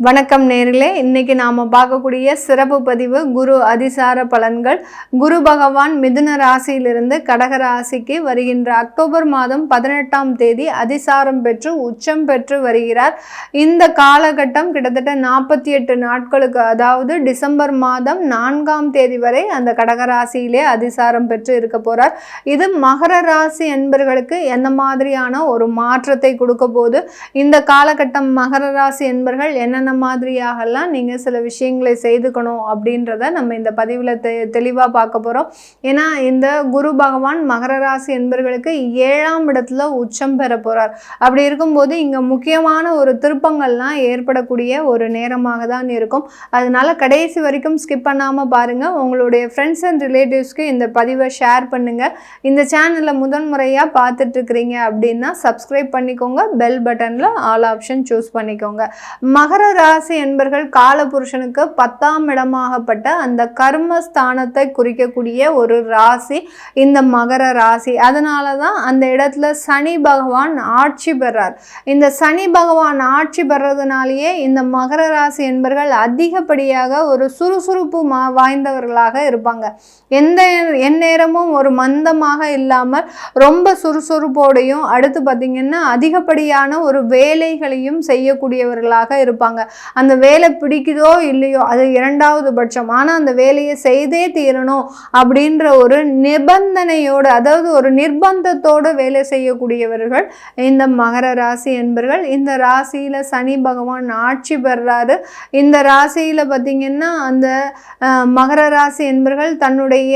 வணக்கம் நேர்களே. இன்னைக்கு நாம் பார்க்கக்கூடிய சிறப்பு பதிவு குரு அதிசார பலன்கள். குரு பகவான் மிதுன ராசியிலிருந்து கடக ராசிக்கு வருகின்ற அக்டோபர் மாதம் பதினெட்டாம் தேதி அதிசாரம் பெற்று உச்சம் பெற்று வருகிறார். இந்த காலகட்டம் கிட்டத்தட்ட நாற்பத்தி எட்டு நாட்களுக்கு அதாவது டிசம்பர் மாதம் நான்காம் தேதி வரை அந்த கடக ராசியிலே அதிசாரம் பெற்று இருக்க போகிறார் இது மகர ராசி என்பர்களுக்கு எந்த மாதிரியான ஒரு மாற்றத்தை கொடுக்க போது இந்த காலகட்டம் மகர ராசி என்பர்கள் என்னென்ன மாதிரியாகலாம் நீங்கள் சில விஷயங்களை செய்துக்கணும் அப்படின்றத நம்ம இந்த பதிவில் தெ தெளிவாக பார்க்க போகிறோம் ஏன்னா இந்த குரு பகவான் மகர ராசி என்பர்களுக்கு ஏழாம் இடத்துல உச்சம் பெற போகிறார் அப்படி இருக்கும்போது இங்கே முக்கியமான ஒரு திருப்பங்கள்லாம் ஏற்படக்கூடிய ஒரு நேரமாக தான் இருக்கும். அதனால கடைசி வரைக்கும் ஸ்கிப் பண்ணாமல் பாருங்கள் உங்களுடைய ஃப்ரெண்ட்ஸ் அண்ட் ரிலேட்டிவ்ஸ்க்கு இந்த பதிவை ஷேர் பண்ணுங்கள் இந்த சேனலில் முதன் முறையாக பார்த்துட்ருக்குறீங்க அப்படின்னா சப்ஸ்கிரைப் பண்ணிக்கோங்க. பெல் பட்டனில் ஆல் ஆப்ஷன் சூஸ் பண்ணிக்கோங்க. மகர ராசி என்பர்கள் காலபுருஷனுக்கு பத்தாம் இடமாகப்பட்ட அந்த கர்மஸ்தானத்தை குறிக்கக்கூடிய ஒரு ராசி இந்த மகர ராசி. அதனால தான் அந்த இடத்துல சனி பகவான் ஆட்சி பெறார். இந்த சனி பகவான் ஆட்சி பெறதுனாலேயே இந்த மகர ராசி என்பர்கள் அதிகப்படியாக ஒரு சுறுசுறுப்பு மா வாய்ந்தவர்களாக இருப்பாங்க. எந்த எந்நேரமும் ஒரு மந்தமாக இல்லாமல் ரொம்ப சுறுசுறுப்போடையும் அடுத்து பார்த்திங்கன்னா அதிகப்படியான ஒரு வேலைகளையும் செய்யக்கூடியவர்களாக இருப்பாங்க. அந்த வேலை பிடிக்குதோ இல்லையோ அது இரண்டாவது பட்சம். ஆனால் அந்த வேலையை செய்தே தீரணும் அப்படின்ற ஒரு நிபந்தனையோடு அதாவது ஒரு நிர்பந்தத்தோடு வேலை செய்யக்கூடியவர்கள் இந்த மகர ராசி என்பர்கள். இந்த ராசியில் சனி பகவான் ஆட்சி பெறாரு. இந்த ராசியில் பார்த்திங்கன்னா அந்த மகர ராசி என்பர்கள் தன்னுடைய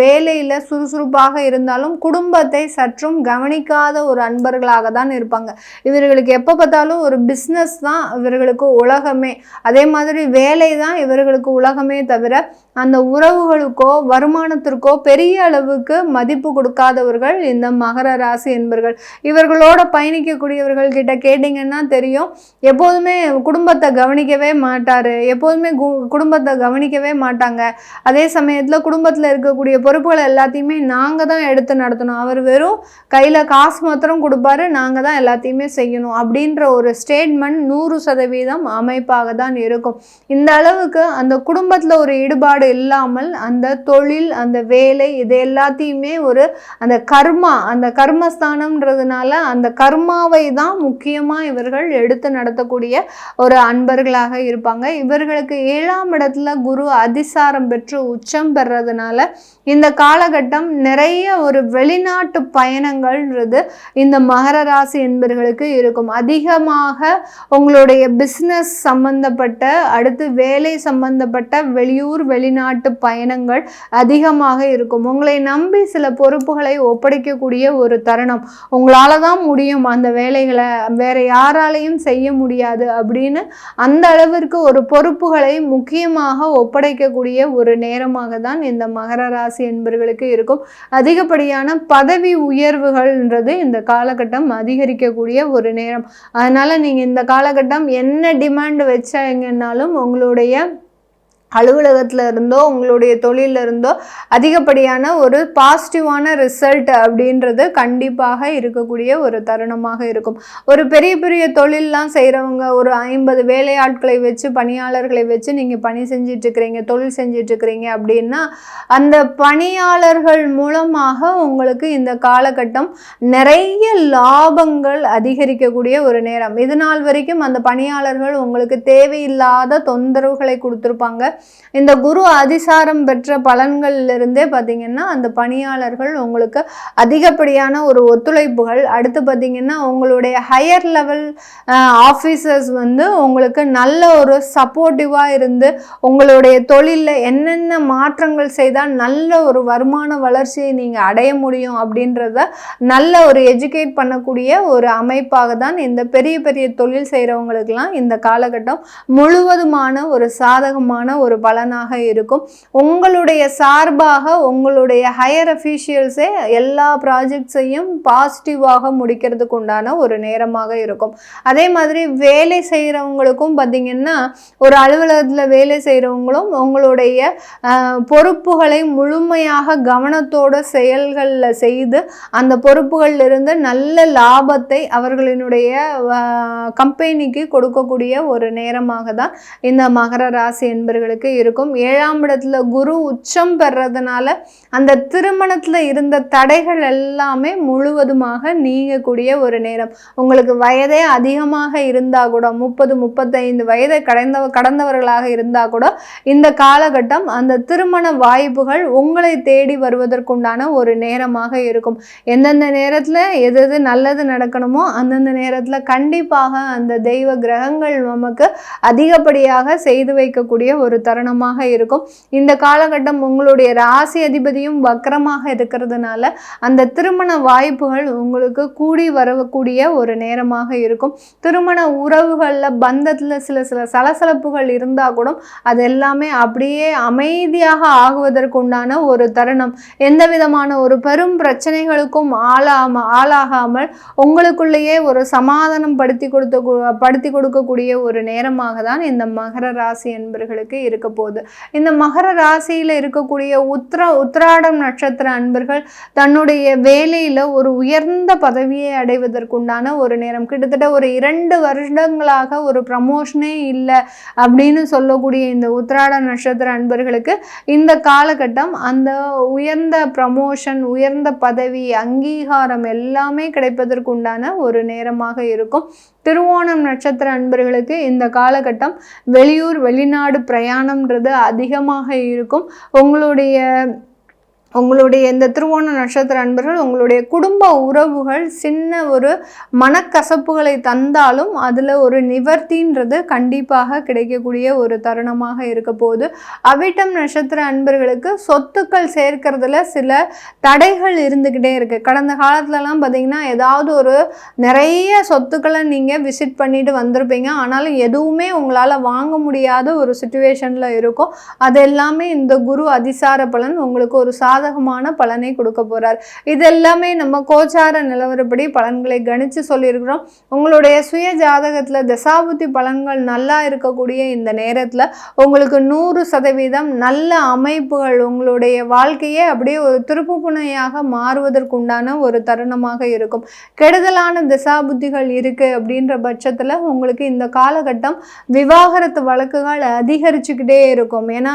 வேலையில் சுறுசுறுப்பாக இருந்தாலும் குடும்பத்தை சற்றும் கவனிக்காத ஒரு அன்பர்களாக தான் இருப்பாங்க. இவர்களுக்கு எப்போ பார்த்தாலும் ஒரு பிஸ்னஸ் தான் இவர்களுக்கு உலகமே. அதே மாதிரி வேலை தான் இவர்களுக்கு உலகமே தவிர அந்த உறவுகளுக்கோ வருமானத்திற்கோ பெரிய அளவுக்கு மதிப்பு கொடுக்காதவர்கள் இந்த மகர ராசி என்பர்கள். இவர்களோட பயணிக்கக்கூடியவர்கள் கிட்ட கேட்டிங்கன்னா தெரியும் எப்போதுமே குடும்பத்தை கவனிக்கவே மாட்டார். எப்போதுமே கு- குடும்பத்தை கவனிக்கவே மாட்டாங்க. அதே சமயத்தில் குடும்பத்தில் இருக்கக்கூடிய பொறுப்புகள் எல்லாத்தையுமே நாங்கள் தான் எடுத்து நடத்தணும். அவர் வெறும் கையில் காசு மாத்திரம் கொடுப்பாரு நாங்கள் தான் எல்லாத்தையுமே செய்யணும். அப்படின்ற ஒரு ஸ்டேட்மெண்ட் நூறு சதவீதம் அமைப்பாக தான் இருக்கும். இந்த அளவுக்கு அந்த குடும்பத்தில் ஒரு ஈடுபாடு இல்லாமல் அந்த தொழில் அந்த வேலை இது எல்லாத்தையுமே ஒரு அந்த கர்மா அந்த கர்மஸ்தானம்ன்றதுனால அந்த கர்மாவை தான் முக்கியமாக இவர்கள் எடுத்து நடத்தக்கூடிய ஒரு அன்பர்களாக இருப்பாங்க. இவர்களுக்கு ஏழாம் இடத்துல குரு அதிசாரம் பெற்று உச்சம் பெறதுனால இந்த காலகட்டம் நிறைய ஒரு வெளிநாட்டு பயணங்கள்ன்றது இந்த மகர ராசி என்பர்களுக்கு இருக்கும். அதிகமாக உங்களுடைய பிஸ்னஸ் பிஸ்னஸ் சம்பந்தப்பட்ட அடுத்து வேலை சம்பந்தப்பட்ட வெளியூர் வெளிநாட்டு பயணங்கள் அதிகமாக இருக்கும். உங்களை நம்பி சில பொறுப்புகளை ஒப்படைக்கக்கூடிய ஒரு தருணம். உங்களால் தான் முடியும் அந்த வேலைகளை வேற யாராலையும் செய்ய முடியாது அப்படின்னு அந்த அளவிற்கு ஒரு பொறுப்புகளை முக்கியமாக ஒப்படைக்கக்கூடிய ஒரு நேரமாக தான் இந்த மகர ராசி என்பர்களுக்கு இருக்கும். அதிகப்படியான பதவி உயர்வுகள்ன்றது இந்த காலகட்டம் அதிகரிக்கக்கூடிய ஒரு நேரம். அதனால் நீங்கள் இந்த காலகட்டம் என்ன டிமாண்ட் வச்சாங்கன்னாலும் உங்களுடைய அலுவலகத்தில் இருந்தோ உங்களுடைய தொழிலில் இருந்தோ அதிகப்படியான ஒரு பாசிட்டிவான ரிசல்ட் அப்படின்றது கண்டிப்பாக இருக்கக்கூடிய ஒரு தருணமாக இருக்கும். ஒரு பெரிய பெரிய தொழிலெலாம் செய்கிறவங்க ஒரு ஐம்பது வேலையாட்களை வச்சு பணியாளர்களை வச்சு நீங்கள் பணி செஞ்சிட்ருக்கிறீங்க தொழில் செஞ்சிட்ருக்கிறீங்க அப்படின்னா அந்த பணியாளர்கள் மூலமாக உங்களுக்கு இந்த காலகட்டம் நிறைய லாபங்கள் அதிகரிக்கக்கூடிய ஒரு நேரம். இது நாள் வரைக்கும் அந்த பணியாளர்கள் உங்களுக்கு தேவையில்லாத தொந்தரவுகளை கொடுத்துருப்பாங்க. இந்த குரு அதிசாரம் பெற்ற பலன்கள்லேருந்தே பார்த்தீங்கன்னா அந்த பணியாளர்கள் உங்களுக்கு அதிகப்படியான ஒரு ஒத்துழைப்புகள். அடுத்து பார்த்தீங்கன்னா உங்களுடைய ஹையர் லெவல் ஆஃபீஸர்ஸ் வந்து உங்களுக்கு நல்ல ஒரு சப்போர்ட்டிவாக இருந்து உங்களுடைய தொழிலில் என்னென்ன மாற்றங்கள் செய்தால் நல்ல ஒரு வருமான வளர்ச்சியை நீங்கள் அடைய முடியும் அப்படின்றத நல்ல ஒரு எஜுகேட் பண்ணக்கூடிய ஒரு அமைப்பாக தான் இந்த பெரிய பெரிய தொழில் செய்கிறவங்களுக்கெல்லாம் இந்த காலகட்டம் முழுவதுமான ஒரு சாதகமான ஒரு ஒரு பலனாக இருக்கும். உங்களுடைய சார்பாக உங்களுடைய ஹையர் அஃபீஷியல்ஸே எல்லா ப்ராஜெக்ட்ஸையும் பாசிட்டிவாக முடிக்கிறதுக்கு உண்டான ஒரு நேரமாக இருக்கும். அதே மாதிரி வேலை செய்கிறவங்களுக்கும் பார்த்திங்கன்னா ஒரு அலுவலகத்தில் வேலை செய்கிறவங்களும் உங்களுடைய பொறுப்புகளை முழுமையாக கவனத்தோட செயல்களில் செய்து அந்த பொறுப்புகளில் இருந்து நல்ல லாபத்தை அவர்களினுடைய கம்பெனிக்கு கொடுக்கக்கூடிய ஒரு நேரமாக தான் இந்த மகர ராசி என்பர்களுக்கு இருக்கும். ஏழாம் இடத்துல குரு உச்சம் பெறதுனால அந்த திருமணத்தில் இருந்த தடைகள் எல்லாமே முழுவதுமாக நீங்கக்கூடிய ஒரு நேரம். உங்களுக்கு வயதே அதிகமாக இருந்தால் கூட முப்பது முப்பத்தைந்து வயதை கடந்த கடந்தவர்களாக இருந்தால் கூட இந்த காலகட்டம் அந்த திருமண வாய்ப்புகள் உங்களை தேடி வருவதற்குண்டான ஒரு நேரமாக இருக்கும். எந்தெந்த நேரத்தில் எது எது நல்லது நடக்கணுமோ அந்தந்த நேரத்தில் கண்டிப்பாக அந்த தெய்வ கிரகங்கள் நமக்கு அதிகப்படியாக செய்து வைக்கக்கூடிய ஒரு தருணமாக இருக்கும். இந்த காலகட்டம் உங்களுடைய ராசி அதிபதியும் வக்கரமாக இருக்கிறதுனால அந்த திருமண வாய்ப்புகள் உங்களுக்கு கூடி வரக்கூடிய ஒரு நேரமாக இருக்கும். திருமண உறவுகளில் பந்தத்தில் சில சில சலசலப்புகள் இருந்தால் கூட அது எல்லாமே அப்படியே அமைதியாக ஆகுவதற்குண்டான ஒரு தருணம். எந்த விதமான ஒரு பெரும் பிரச்சனைகளுக்கும் ஆளாம ஆளாகாமல் உங்களுக்குள்ளேயே ஒரு சமாதானம் படுத்தி கொடுத்த படுத்தி கொடுக்கக்கூடிய ஒரு நேரமாக தான் இந்த மகர ராசி என்பர்களுக்கு இருக்கு இருக்க போகுது இந்த மகர ராசியில் இருக்கக்கூடிய உத்ரா உத்ராடம் நட்சத்திர அன்பர்கள் தன்னுடைய வேலையில் ஒரு உயர்ந்த பதவியை அடைவதற்குண்டான ஒரு நேரம். கிட்டத்தட்ட ஒரு இரண்டு வருடங்களாக ஒரு ப்ரமோஷனே இல்லை அப்படின்னு சொல்லக்கூடிய இந்த உத்ராட நட்சத்திர அன்பர்களுக்கு இந்த காலகட்டம் அந்த உயர்ந்த ப்ரமோஷன் உயர்ந்த பதவி அங்கீகாரம் எல்லாமே கிடைப்பதற்குண்டான ஒரு நேரமாக இருக்கும். திருவோணம் நட்சத்திர அன்பர்களுக்கு இந்த காலகட்டம் வெளியூர் வெளிநாடு பிரயாணம் தியானம்ன்றது அதிகமாக இருக்கும். உங்களுடைய உங்களுடைய இந்த திருவோண நட்சத்திர அன்பர்கள் உங்களுடைய குடும்ப உறவுகள் சின்ன ஒரு மனக்கசப்புகளை தந்தாலும் அதில் ஒரு நிவர்த்தின்றது கண்டிப்பாக கிடைக்கக்கூடிய ஒரு தருணமாக இருக்க போகுது. அவிட்டம் நட்சத்திர அன்பர்களுக்கு சொத்துக்கள் சேர்க்கிறதுல சில தடைகள் இருந்துக்கிட்டே இருக்குது கடந்த காலத்துலலாம் பார்த்தீங்கன்னா ஏதாவது ஒரு நிறைய சொத்துக்களை நீங்கள் விசிட் பண்ணிட்டு வந்திருப்பீங்க. ஆனாலும் எதுவுமே உங்களால் வாங்க முடியாத ஒரு சுச்சுவேஷனில் இருக்கும். அது எல்லாமே இந்த குரு அதிசார பலன் உங்களுக்கு ஒரு சாத சாதகமான பலனை கொடுக்க போகிறார் இது எல்லாமே நம்ம கோச்சார நிலவரப்படி பலன்களை கணித்து சொல்லியிருக்கிறோம். உங்களுடைய சுய ஜாதகத்தில் தசாபுத்தி பலன்கள் நல்லா இருக்கக்கூடிய இந்த நேரத்தில் உங்களுக்கு நூறு சதவீதம் நல்ல அமைப்புகள் உங்களுடைய வாழ்க்கையே அப்படியே ஒரு திருப்பு புனையாக மாறுவதற்குண்டான ஒரு தருணமாக இருக்கும். கெடுதலான தசாபுத்திகள் இருக்குது அப்படின்ற பட்சத்தில் உங்களுக்கு இந்த காலகட்டம் விவாகரத்து வழக்குகள் அதிகரிச்சுக்கிட்டே இருக்கும். ஏன்னா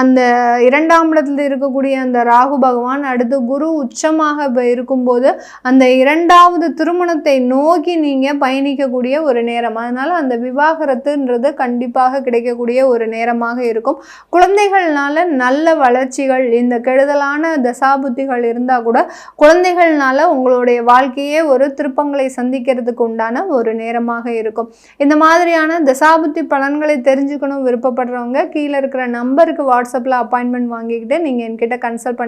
அந்த இரண்டாம் இடத்துல இருக்கக்கூடிய அந்த ராகு ராகு பகவான் அடுத்து குரு உச்சமாக இருக்கும்போது அந்த இரண்டாவது திருமணத்தை நோக்கி நீங்கள் பயணிக்கக்கூடிய ஒரு நேரம். அதனால் அந்த விவாகரத்துன்றது கண்டிப்பாக கிடைக்கக்கூடிய ஒரு நேரமாக இருக்கும். குழந்தைகள்னால நல்ல வளர்ச்சிகள் இந்த கெடுதலான தசாபுத்திகள் இருந்தால் கூட குழந்தைகள்னால உங்களுடைய வாழ்க்கையே ஒரு திருப்பங்களை சந்திக்கிறதுக்கு உண்டான ஒரு நேரமாக இருக்கும். இந்த மாதிரியான தசாபுத்தி பலன்களை தெரிஞ்சுக்கணும் விருப்பப்படுறவங்க கீழே இருக்கிற நம்பருக்கு வாட்ஸ்அப்பில் அப்பாயின்மெண்ட் வாங்கிக்கிட்டு நீங்கள் என்கிட்ட கன்சல்ட் பண்ணி